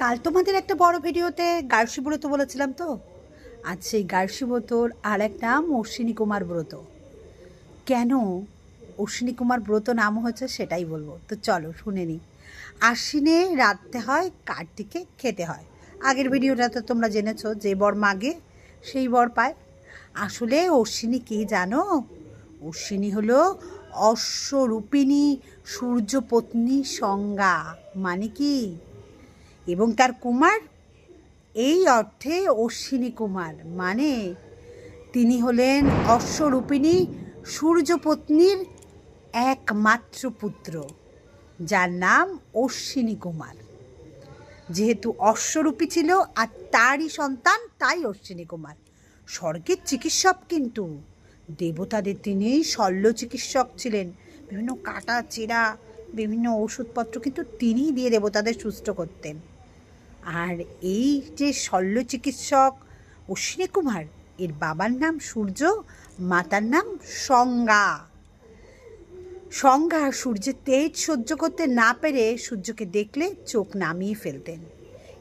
কাল তোমাদের একটা বড় ভিডিওতে গার্সী ব্রত বলেছিলাম তো? আজ সেই গার্সী ব্রতর আর এক নাম অশ্বিনী কুমার ব্রত। কেন অশ্বিনী কুমার ব্রত নাম হয়েছে সেটাই বলব। তো চলো শুনে নিই আশ্বিনে রাঁধতে হয়, কার্তিকে খেতে হয়। আগের ভিডিওটাতে তোমরা জেনেছো যে বর মাগে, সেই বর পায়। আসলে অশ্বিনী কি জানো? অশ্বিনী হলো অশ্বরূপিণী সূর্যপত্নী সংজ্ঞা। মানে কি? এবং তার কুমার, এই অর্থে অশ্বিনী কুমার মানে তিনি হলেন অশ্বরূপিণী সূর্যপত্নীর একমাত্র পুত্র, যার নাম অশ্বিনী কুমার। যেহেতু অশ্বরূপী ছিল আর তারই সন্তান, তাই অশ্বিনী কুমার। স্বর্গের চিকিৎসক কিন্তু, দেবতাদের তিনি শল্য চিকিৎসক ছিলেন। বিভিন্ন কাটা, চেরা, বিভিন্ন ওষুধপত্র কিন্তু তিনিই দিয়ে দেবতাদের সুস্থ করতেন। আর এই যে শল্য চিকিৎসক অশ্বিনী কুমার, এর বাবার নাম সূর্য, মাতার নাম সংজ্ঞা। সংজ্ঞা সূর্যের তেজ সহ্য করতে না পেরে সূর্যকে দেখলে চোখ নামিয়ে ফেলতেন।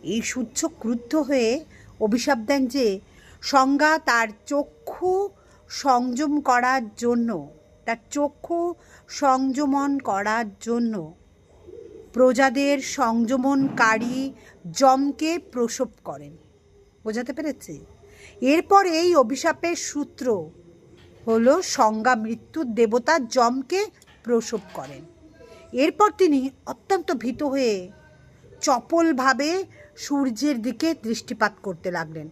এই সূর্য ক্রুদ্ধ হয়ে অভিশাপ দেন যে সংজ্ঞা তার চক্ষু সংযম করার জন্য, তার চক্ষু সংযমন করার জন্য প্রজাদের সংযমনকারী যমকে প্রসব করেন। বোঝাতে পেরেছি? এরপর এই অভিশাপের সূত্র হলো সংজ্ঞা মৃত্যুর দেবতা যমকে প্রসব করেন। এরপর তিনি অত্যন্ত ভীত হয়ে চপলভাবে সূর্যের দিকে দৃষ্টিপাত করতে লাগলেন।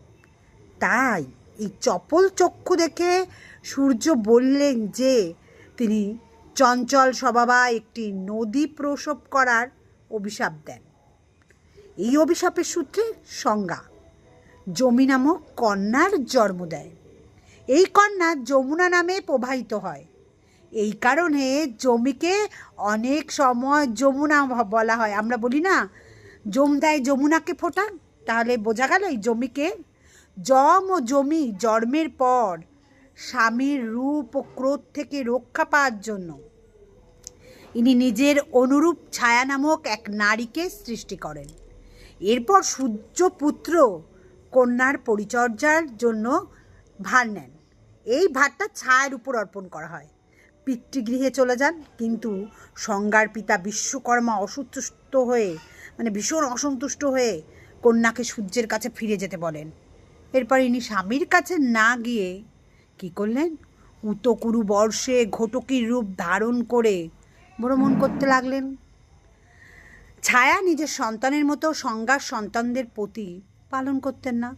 তাই এই চপল চক্ষু দেখে সূর্য বললেন যে, তিনি চঞ্চল স্বভাবা একটি নদী প্রসব করার অভিশাপ দেন। এই অভিশাপের সূত্রে সংজ্ঞা, জমি নামক কন্যার জন্ম দেয়। এই কন্যা যমুনা নামে প্রবাহিত হয়। এই কারণে জমিকে অনেক সময় যমুনা বলা হয়। আমরা বলি না জম দেয় যমুনাকে ফোটা, তাহলে বোঝা গেল এই জমিকে জম ও জমি জন্মের পর স্বামীর রূপ ও ক্রোধ থেকে রক্ষা পাওয়ার জন্য। ইনি নিজের অনুরূপ ছায়া নামক এক নারীকে সৃষ্টি করেন। এরপর সূর্যপুত্র কন্যার পরিচর্যার জন্য ভার নেন। এই ভারটা ছায়ের উপর অর্পণ করা হয়। পিতৃগৃহে চলে যান, কিন্তু সংজ্ঞার পিতা বিশ্বকর্মা অসন্তুষ্ট হয়ে মানে ভীষণ অসন্তুষ্ট হয়ে কন্যাকে সূর্যের কাছে ফিরে যেতে বলেন। এরপর ইনি স্বামীর কাছে না গিয়ে কি করলেন? উতকুরু বর্ষে ঘটকির রূপ ধারণ করে ভ্রমণ করতে লাগলেন। ছায়া নিজের সন্তানের মতো সংজ্ঞার সন্তানদের প্রতি পালন করতেন না।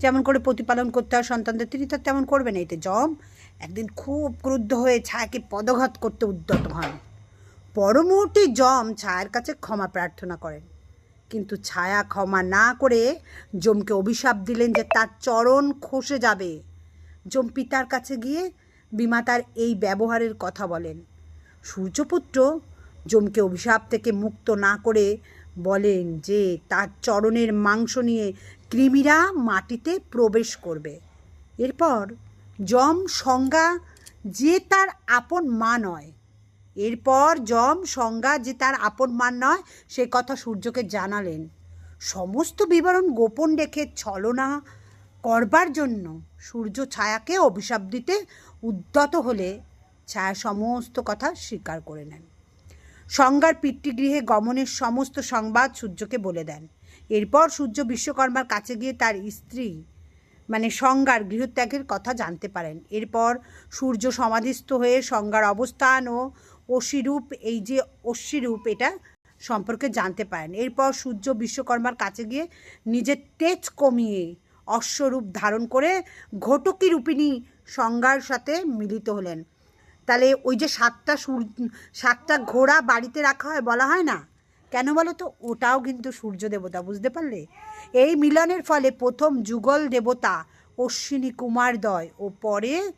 যেমন করে প্রতিপালন করতে হয় সন্তানদের, তিনি তো তেমন করবেন এতে জম একদিন খুব ক্রুদ্ধ হয়ে ছায়াকে পদঘাত করতে উদ্যত হন। পরমুহূর্তে জম ছায়ার কাছে ক্ষমা প্রার্থনা করেন। কিন্তু ছায়া ক্ষমা না করে জমকে অভিশাপ দিলেন যে তার চরণ খসে যাবে। জম পিতার কাছে গিয়ে বিমাতার এই ব্যবহারের কথা বলেন। সূর্যপুত্র জমকে অভিশাপ থেকে মুক্ত না করে বলেন যে, তার চরণের মাংস নিয়ে কৃমিরা মাটিতে প্রবেশ করবে। এরপর যম সংজ্ঞা যে তার আপন মা নয়। এরপর যম সংজ্ঞা যে তার আপন মান নয়, সে কথা সূর্যকে জানালেন। সমস্ত বিবরণ গোপন রেখে ছলনা করবার জন্য সূর্য ছায়াকে অভিশাপ দিতে উদ্যত হলে ছায়া সমস্ত কথা স্বীকার করে নেন। সংজ্ঞার পিতৃগৃহে গমনের সমস্ত সংবাদ সূর্যকে বলে দেন। এরপর সূর্য বিশ্বকর্মার কাছে গিয়ে তার স্ত্রী মানে সংজ্ঞার গৃহত্যাগের কথা জানতে পারেন। এরপর সূর্য সমাধিস্থ হয়ে সংজ্ঞার অবস্থান ও অশিরূপ এই যে অশ্বিরূপ, এটা সম্পর্কে জানতে পারেন। এরপর সূর্য বিশ্বকর্মার কাছে গিয়ে নিজের তেজ কমিয়ে অশ্বরূপ ধারণ করে ঘটকি রূপিণী সংজ্ঞার সাথে মিলিত হলেন। তাহলে ওই যে সাতটা সূর্য, সাতটা ঘোড়া বাড়িতে রাখা হয় বলা হয় না? কেন বলো তো? ওটাও কিন্তু সূর্য দেবতা, বুঝতে পারলে? এই মিলনের ফলে প্রথম যুগল দেবতা অশ্বিনী কুমারদয় ও পরে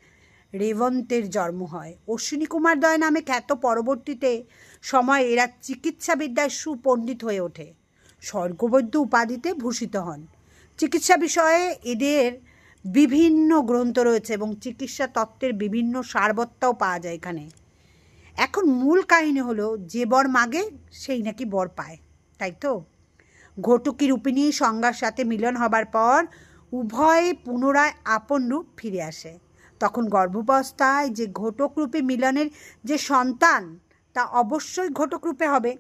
রেবন্তের জন্ম হয়। অশ্বিনী কুমারদয় নামে খ্যাত পরবর্তীতে সময় এরা চিকিৎসাবিদ্যায় সুপণ্ডিত হয়ে ওঠে। স্বর্গবৈদ্য উপাধিতে ভূষিত হন। চিকিৎসা বিষয়ে এদের বিভিন্ন গ্রন্থ রয়েছে এবং চিকিৎসা তত্ত্বের বিভিন্ন সারবত্তাও পাওয়া যায় এখানে। এখন মূল কাহিনী হলো, যে বর মাগে, সেই নাকি বর পায়, তাই তো? ঘটকি রূপিণী সংজ্ঞার সাথে মিলন হবার পর উভয়ে পুনরায় আপন রূপ ফিরে আসে। তখন গর্ভাবস্থায় যে ঘটকরূপে মিলনের যে সন্তান, তা অবশ্যই ঘটকরূপে হবে।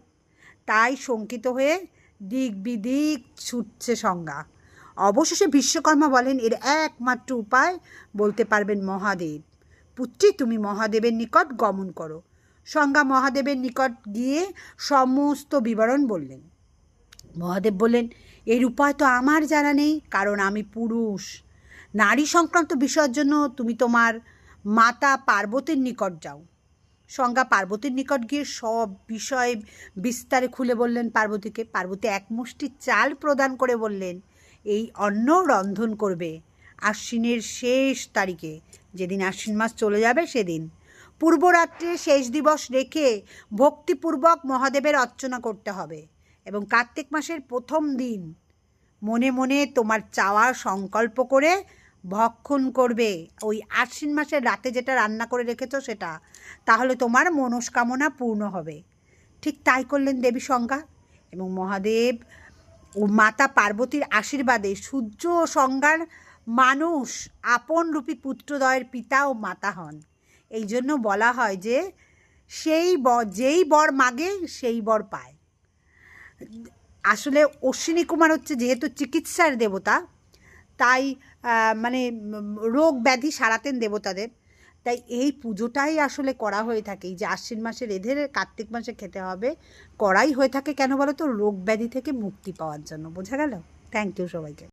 তাই শঙ্কিত হয়ে দিক বিদিক ছুটছে সংজ্ঞা। অবশেষে বিশ্বকর্মা বলেন, এর একমাত্র উপায় বলতে পারবেন মহাদেব। পুত্রী, তুমি মহাদেবের নিকট গমন করো। সংজ্ঞা মহাদেবের নিকট গিয়ে সমস্ত বিবরণ বললেন। মহাদেব বললেন, এর উপায় তো আমার জানা নেই, কারণ আমি পুরুষ। নারী সংক্রান্ত বিষয়ের জন্য তুমি তোমার মাতা পার্বতীর নিকট যাও। সংজ্ঞা পার্বতীর নিকট গিয়ে সব বিষয়ে বিস্তারে খুলে বললেন পার্বতীকে। পার্বতী এক মুষ্টি চাল প্রদান করে বললেন এই অন্ন রন্ধন করবে আশ্বিনের শেষ তারিখে। যেদিন আশ্বিন মাস চলে যাবে সেদিন। পূর্বরাত্রে শেষ দিবস রেখে ভক্তিপূর্বক মহাদেবের অর্চনা করতে হবে এবং কার্তিক মাসের প্রথম দিন মনে মনে তোমার চাওয়ার সংকল্প করে ভক্ষণ করবে। ওই আশ্বিন মাসের রাতে যেটা রান্না করে রেখেছো সেটা, তাহলে তোমার মনস্কামনা পূর্ণ হবে। ঠিক তাই করলেন দেবী সংজ্ঞা এবং মহাদেব মাতা পার্বতীর আশীর্বাদে সূর্য ও সংজ্ঞার মানুষ আপন রূপী পুত্রদয়ের পিতা ও মাতা হন। এই জন্য বলা হয় যে, সেই ব, যেই বর মাগে, সেই বর পায়। আসলে অশ্বিনী কুমার হচ্ছে যেহেতু চিকিৎসার দেবতা, তাই মানে রোগ ব্যাধি সারাতেন দেবতাদের। তাই এই পুজোটাই আসলে করা হয়ে থাকে। এই যে আশ্বিন মাসে রেধে কার্তিক মাসে খেতে হবে, করাই হয়ে থাকে কেন বলো তো রোগ ব্যাধি থেকে মুক্তি পাওয়ার জন্য। বোঝা গেল? থ্যাংক ইউ সবাইকে।